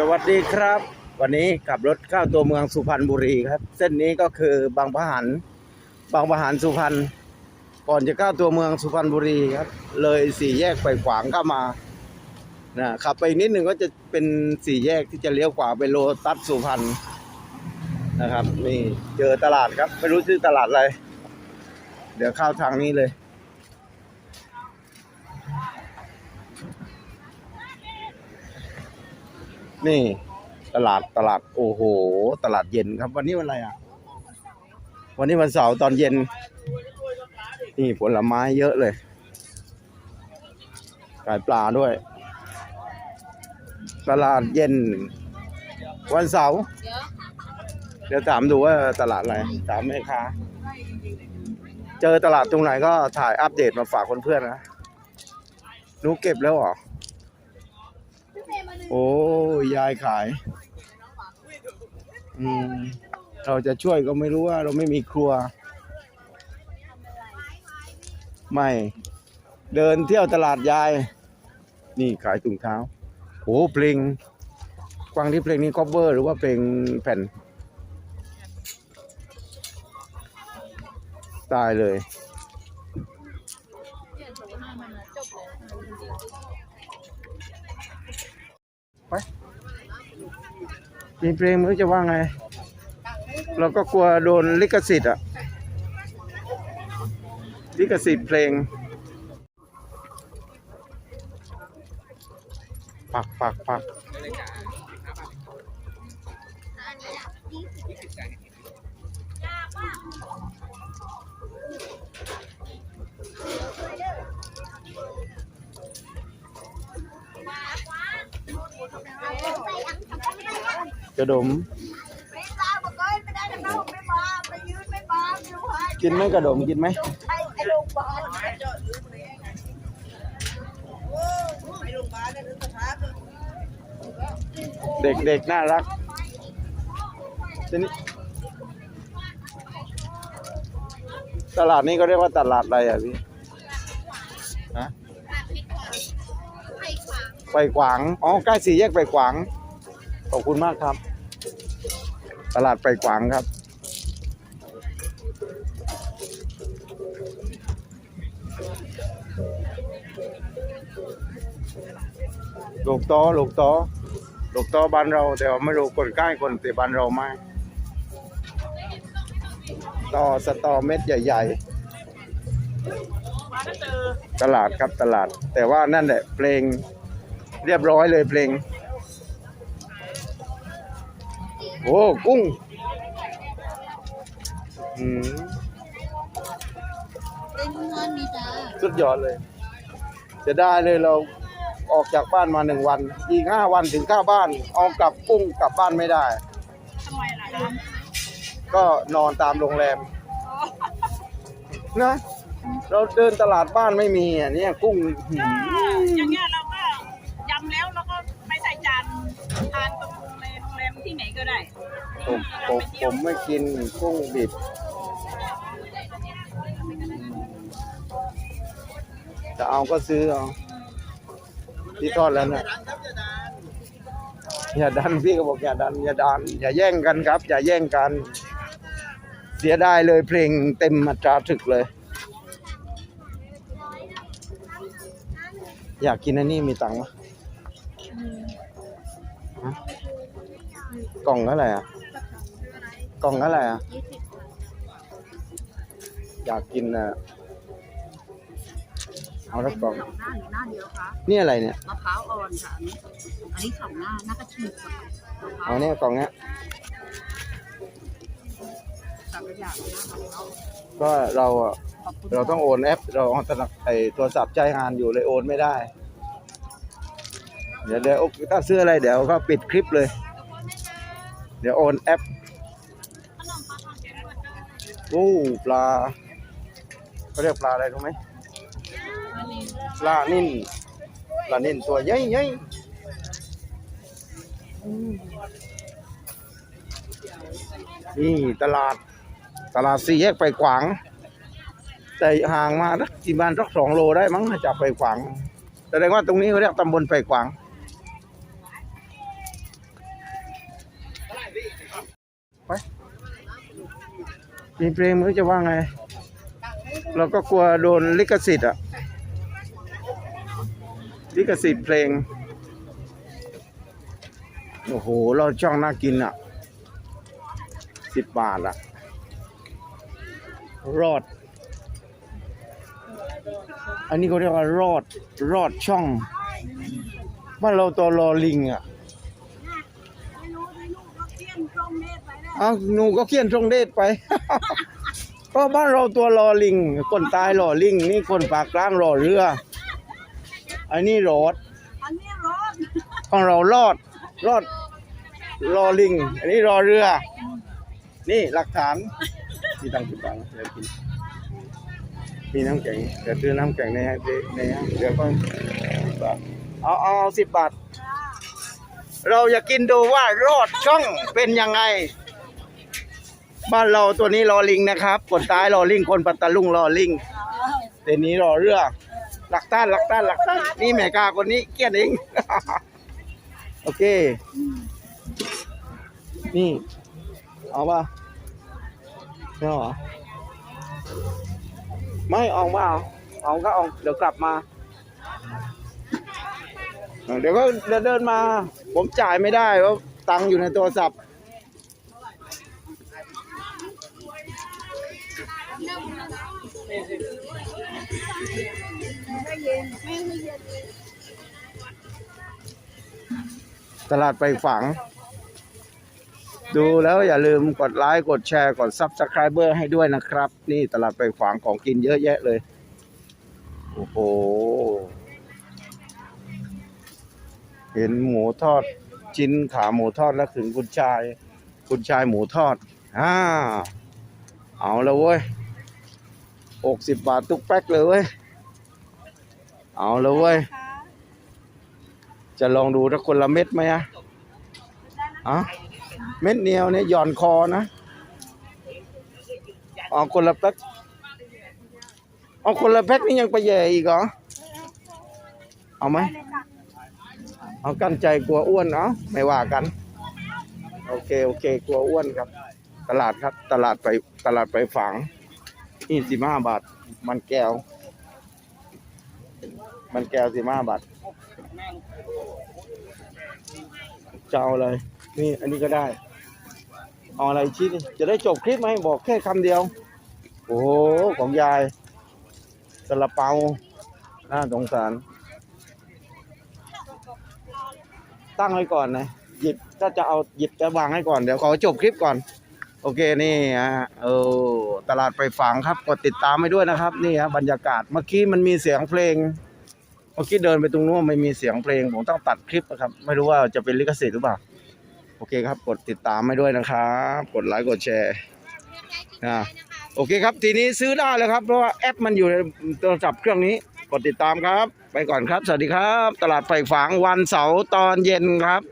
สวัสดีครับ วันนี้ขับรถเข้าตัวเมืองสุพรรณบุรีครับ เส้นนี้ก็คือบางประหันบางประหันสุพรรณก่อนจะเข้าตัวเมืองสุพรรณบุรีครับ เลยสี่แยกไปขวางเข้ามานะขับไปนิดหนึ่งก็จะเป็นสี่แยกที่จะเลี้ยวขวาไปโลตัสสุพรรณนะครับ นี่เจอตลาดครับ ไม่รู้ชื่อตลาดอะไร เดี๋ยวเข้าทางนี้เลย นี่ ตลาดตลาดโอ้โห ตลาดเย็นครับ วันนี้วันอะไรอะ วันนี้วันเสาร์ตอนเย็น นี่ผลไม้เยอะเลยขายปลาด้วย ตลาดเย็น วันเสาร์เดี๋ยวถามดูว่าตลาดอะไรถามแม่ค้าเจอตลาดตรงไหนก็ถ่ายอัปเดตมาฝากเพื่อนๆนะหนูเก็บแล้วเหรอ โอ้ยายขาย อืมเราจะช่วยก็ไม่รู้ว่าเราไม่มีครัว ไม่ เดินเที่ยวตลาดยาย นี่ขายถุงเท้าโอ้เพลงฟังที่เพลงนี้คอเวอร์ หรือว่าเพลงแผ่น ตายเลย ไปมีเพลงม่รู้จะว่าไง เราก็กลัวโดนลิขสิทธิ์อะลิขสิทธิ์เพลง ปักปักปักกระดม ไม่ทราบมาก่อนไม่ได้จะเข้าไม่มาไปยืนไม่มาไม่รู้ว่า กินไหมกระดมกินไหม ไอ้ไอ้โรงพยาบาลโอ้ ไอ้โรงพยาบาลนั่นคือสถานเด็กๆน่ารักทีนี้ตลาดนี้ก็เรียกว่าตลาดอะไรอะพี่ฮะไปขวาง อ๋อ ใกล้สี่แยกไปขวาง ขอบคุณมากครับ ตลาดไปขวางครับ ลูกโตอลูกโตอลูกโตอบ้านเรา แต่ว่าไม่รู้คนใกล้คนแต่บ้านเราไม่ต่อสตอเม็ดใหญ่ๆ ตลาดครับตลาด แต่ว่านั่นแหละเพลงเรียบร้อยเลยเพลง โอ้กุ้งอืมเป็นเงินมีจ้าสุดยอดเลย จะได้เลยเราออกจากบ้านมาหนึ่งวัน อีกห้าวันถึงเข้าบ้านเอากลับกุ้งกลับบ้านไม่ได้ ทำไมล่ะจ๊ะก็นอนตามโรงแรม นะ เราเดินตลาดบ้านไม่มีอะเนี่ยกุ้งหืมอย่างเงี้ยเรา ผมผมผมไม่กินกุ้งดิบจะเอาก็ซื้อเอาที่ทอดแล้วนะอย่าดันพี่ก็บอกอย่าดันอย่าดัน อย่าแย่งกันครับ อย่าแย่งกัน เสียดายเลยเพลงเต็มมาตราถึกเลย อยากกินอันนี้มีตังค์ไหมกล่องเท่าไหร่อะ กล่องเท่าไหร่อะ อยากกินอะ เอาละกล่อง หน้าหรือหน้าเดียวคะนี่อะไรเนี่ย มะพร้าวอ่อนค่ะ อันนี้ อันนี้สองหน้า หน้ากระชีกกับมะพร้าวเอาเนี่ยกล่องเนี้ยสังขยาหน้ามะพร้าวก็เราอะ ขอบคุณเราต้องโอนแอป เราเอาตลับไอโทรศัพท์ใจงานอยู่เลยโอนไม่ได้ เดี๋ยวเดี๋ยวถ้าซื้ออะไรเดี๋ยวก็ปิดคลิปเลย เดี๋ยวโอนแอป โอ้ปลาเขาเรียกปลาอะไรรู้ไหมปลานิ่นปลานิ่นตัวใหญ่ใหญ่นี่ตลาด ตลาดสี่แยกไปขวาง แต่ห่างมาสักกี่บ้านสักสองโลได้มั้งจากไปขวางแสดงว่าตรงนี้เขาเรียกตำบลไปขวาง มีเพลงมันจะว่าไง เราก็กลัวโดนลิขสิทธิ์อะลิขสิทธิ์เพลง โอ้โห เราช่องน่ากินอะสิบบาทอะรอด อันนี้เขาเรียกว่ารอด รอดช่องบ้านเราตัวรอลิงอะ ไม่รู้ไม่รู้ก็เที่ยงตรงเนตไปแล้ว เอ้าหนูก็เขียนตรงเดชไป ก็บ้านเราตัวรอลิง คนตายรอลิง นี่คนปากกลางรอเรือ อันนี้รอดอันนี้ร้อนของเรารอด รอด รอลิง อันนี้รอเรือ นี่หลักฐานมีตังค์กี่ตังค์เดี๋ยวกินมีน้ำแข็งเดี๋ยวซื้อน้ำแข็งในห้างในห้างเดี๋ยวก็สิบบาทเอาเอาสิบบาท เราอยากกินดูว่ารอดช่องเป็นยังไง บ้านเราตัวนี้รอลิงนะครับคนตายรอลิงคนปัตตาลุงรอลิงเดี๋ยวนี้รอเรือหลักต้านหลักต้านหลักต้านนี่แม่กาคนนี้เกลียดเอง โอเค นี่เอาป่ะไม่เหรอไม่เอามาเอาเอาก็เอาเดี๋ยวกลับมา เดี๋ยวก็เดินเดินมา ผมจ่ายไม่ได้เพราะตังค์อยู่ในโทรศัพท์ ตลาดไปฝัง ดูแล้วอย่าลืมกดไลค์กดแชร์กดซับสไครเบอร์ให้ด้วยนะครับ นี่ตลาดไปฝังของกินเยอะแยะเลย โอ้โห เห็นหมูทอดชิ้นขาหมูทอดแล้วถึงคุณชาย คุณชายหมูทอดอ่าเอาแล้วเว้ย หกสิบบาททุกแป๊กเลยเว้ย เอาแล้วเว้ย จะลองดูถ้าคนละเม็ดไหมอะอะเม็ดเดียวเนี่ยหย่อนคอนะเอาคนละแป๊กเอาคนละแพ็กนี่ยังไปแย่อีกเหรอ เอาไหม เอากั้นใจกลัวอ้วนเนาะไม่ว่ากัน โอเค โอเค กลัวอ้วนครับ ตลาดครับ ตลาดไปตลาดไปฝัง นี่สิบห้าบาท มันแก้ว มันแก้วสิบห้าบาทจะเอาอะไร นี่อันนี้ก็ได้ เอาอะไรชิ้นจะได้จบคลิปไหมบอกแค่คำเดียว โอ้โหของยายสละเปาน่าสงสาร ตั้งไว้ก่อนนะหยิบถ้าจะเอาหยิบจะวางให้ก่อนเดี๋ยวขอจบคลิปก่อน โอเคนี่ฮะเออตลาดไปฝังครับกดติดตามไปด้วยนะครับ นี่ฮะบรรยากาศเมื่อกี้มันมีเสียงเพลง เมื่อกี้เดินไปตรงนู้นไม่มีเสียงเพลง ผมต้องตัดคลิปนะครับ ไม่รู้ว่าจะเป็นลิขสิทธิ์หรือเปล่า โอเคครับ กดติดตามให้ด้วยนะครับ กดไลค์กดแชร์นะโอเคครับ ทีนี้ซื้อได้แล้วครับ เพราะว่าแอปมันอยู่ในโทรศัพท์เครื่องนี้ กดติดตามครับ ไปก่อนครับ สวัสดีครับ ตลาดไฟฝางวันเสาร์ตอนเย็นครับ